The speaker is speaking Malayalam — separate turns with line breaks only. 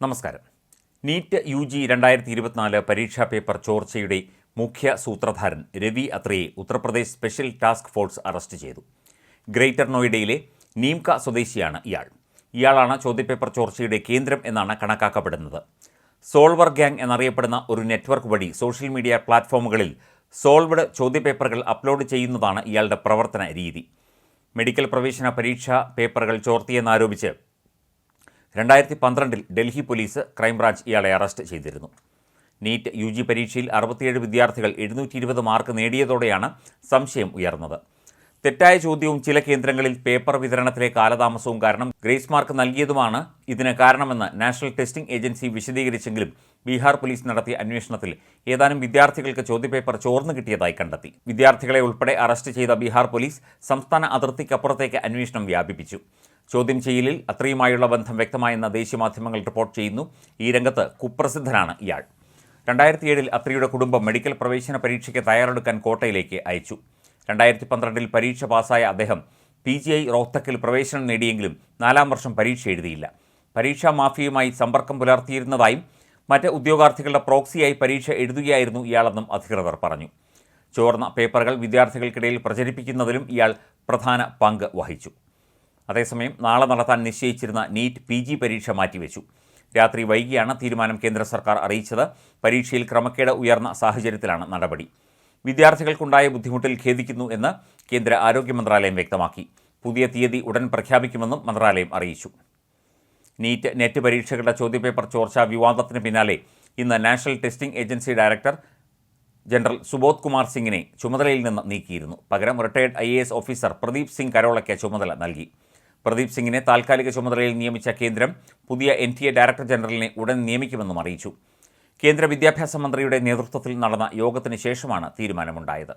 നമസ്കാരം. നീറ്റ് യു ജി രണ്ടായിരത്തി ഇരുപത്തിനാല് പരീക്ഷാ പേപ്പർ ചോർച്ചയുടെ മുഖ്യ സൂത്രധാരൻ രവി അത്രയെ Uttar Pradesh special task force arrest ചെയ്തു. ഗ്രേറ്റർ നോയിഡയിലെ നീംക സ്വദേശിയാണ് ഇയാൾ. ഇയാളാണ് ചോദ്യപേപ്പർ ചോർച്ചയുടെ കേന്ദ്രം എന്നാണ് കണക്കാക്കപ്പെടുന്നത്. സോൾവർ ഗ്യാങ് എന്നറിയപ്പെടുന്ന ഒരു നെറ്റ്വർക്ക് വഴി സോഷ്യൽ മീഡിയ പ്ലാറ്റ്ഫോമുകളിൽ സോൾവഡ് ചോദ്യപേപ്പറുകൾ അപ്ലോഡ് ചെയ്യുന്നതാണ് ഇയാളുടെ പ്രവർത്തന രീതി. മെഡിക്കൽ പ്രവേശന പരീക്ഷാ പേപ്പറുകൾ ചോർത്തിയെന്നാരോപിച്ച് രണ്ടായിരത്തി പന്ത്രണ്ടിൽ ഡൽഹി പോലീസ് ക്രൈംബ്രാഞ്ച് ഇയാളെ അറസ്റ്റ് ചെയ്തിരുന്നു. നീറ്റ് യു ജി പരീക്ഷയിൽ അറുപത്തിയേഴ് വിദ്യാർത്ഥികൾ എഴുന്നൂറ്റി ഇരുപത് മാർക്ക് നേടിയതോടെയാണ് സംശയം ഉയർന്നത്. തെറ്റായ ചോദ്യവും ചില കേന്ദ്രങ്ങളിൽ പേപ്പർ വിതരണത്തിലെ കാലതാമസവും കാരണം ഗ്രേസ് മാർക്ക് നൽകിയതുമാണ് ഇതിന് കാരണമെന്ന് നാഷണൽ ടെസ്റ്റിംഗ് ഏജൻസി വിശദീകരിച്ചെങ്കിലും ബീഹാർ പോലീസ് നടത്തിയ അന്വേഷണത്തിൽ ഏതാനും വിദ്യാർത്ഥികൾക്ക് ചോദ്യപേപ്പർ ചോർന്നു കിട്ടിയതായി കണ്ടെത്തി. വിദ്യാർത്ഥികളെ ഉൾപ്പെടെ അറസ്റ്റ് ചെയ്ത ബീഹാർ പോലീസ് സംസ്ഥാന അതിർത്തിക്കപ്പുറത്തേക്ക് അന്വേഷണം വ്യാപിപ്പിച്ചു. ചോദ്യം ചെയ്യലിൽ അത്രയുമായുള്ള ബന്ധം വ്യക്തമായെന്ന ദേശീയ മാധ്യമങ്ങൾ റിപ്പോർട്ട് ചെയ്യുന്നു. ഈ രംഗത്ത് കുപ്രസിദ്ധനാണ് ഇയാൾ. രണ്ടായിരത്തി ഏഴിൽ അത്രിയുടെ കുടുംബം മെഡിക്കൽ പ്രവേശന പരീക്ഷയ്ക്ക് തയ്യാറെടുക്കാൻ കോട്ടയിലേക്ക് അയച്ചു. രണ്ടായിരത്തി പന്ത്രണ്ടിൽ പരീക്ഷ പാസായ അദ്ദേഹം പി ജി ഐ റോഹ്തക്കിൽ പ്രവേശനം നേടിയെങ്കിലും നാലാം വർഷം പരീക്ഷ എഴുതിയില്ല. പരീക്ഷാ മാഫിയുമായി സമ്പർക്കം പുലർത്തിയിരുന്നതായും മറ്റ് ഉദ്യോഗാർത്ഥികളുടെ പ്രോക്സിയായി പരീക്ഷ എഴുതുകയായിരുന്നു ഇയാളെന്നും അധികൃതർ പറഞ്ഞു. ചോർന്ന പേപ്പറുകൾ വിദ്യാർത്ഥികൾക്കിടയിൽ പ്രചരിപ്പിക്കുന്നതിലും ഇയാൾ പ്രധാന പങ്ക് വഹിച്ചു. അതേസമയം നാളെ നടത്താൻ നിശ്ചയിച്ചിരുന്ന നീറ്റ് പി ജി പരീക്ഷ മാറ്റിവെച്ചു. രാത്രി വൈകിയാണ് തീരുമാനം കേന്ദ്ര സർക്കാർ അറിയിച്ചത്. പരീക്ഷയിൽ ക്രമക്കേട് ഉയർന്ന സാഹചര്യത്തിലാണ് നടപടി. വിദ്യാർത്ഥികൾക്കുണ്ടായ ബുദ്ധിമുട്ടിൽ ഖേദിക്കുന്നു എന്ന് കേന്ദ്ര ആരോഗ്യ മന്ത്രാലയം വ്യക്തമാക്കി. പുതിയ തീയതി ഉടൻ പ്രഖ്യാപിക്കുമെന്നും മന്ത്രാലയം അറിയിച്ചു. നീറ്റ് നെറ്റ് പരീക്ഷകളുടെ ചോദ്യപേപ്പർ ചോർച്ച വിവാദത്തിന് പിന്നാലെ ഇന്ന് national testing agency director general Subodh Kumar സിംഗിനെ ചുമതലയിൽ നിന്ന് നീക്കിയിരുന്നു. പകരം retired I officer Pradeep Singh കരോളയ്ക്ക് ചുമതല നൽകി. പ്രദീപ് സിംഗിനെ താൽക്കാലിക ചുമതലയിൽ നിയമിച്ച കേന്ദ്രം പുതിയ എൻ ടി എ ഡയറക്ടർ ജനറലിനെ ഉടൻ നിയമിക്കുമെന്നും അറിയിച്ചു. കേന്ദ്ര വിദ്യാഭ്യാസ മന്ത്രിയുടെ നേതൃത്വത്തിൽ നടന്ന യോഗത്തിന് ശേഷമാണ് തീരുമാനമുണ്ടായത്.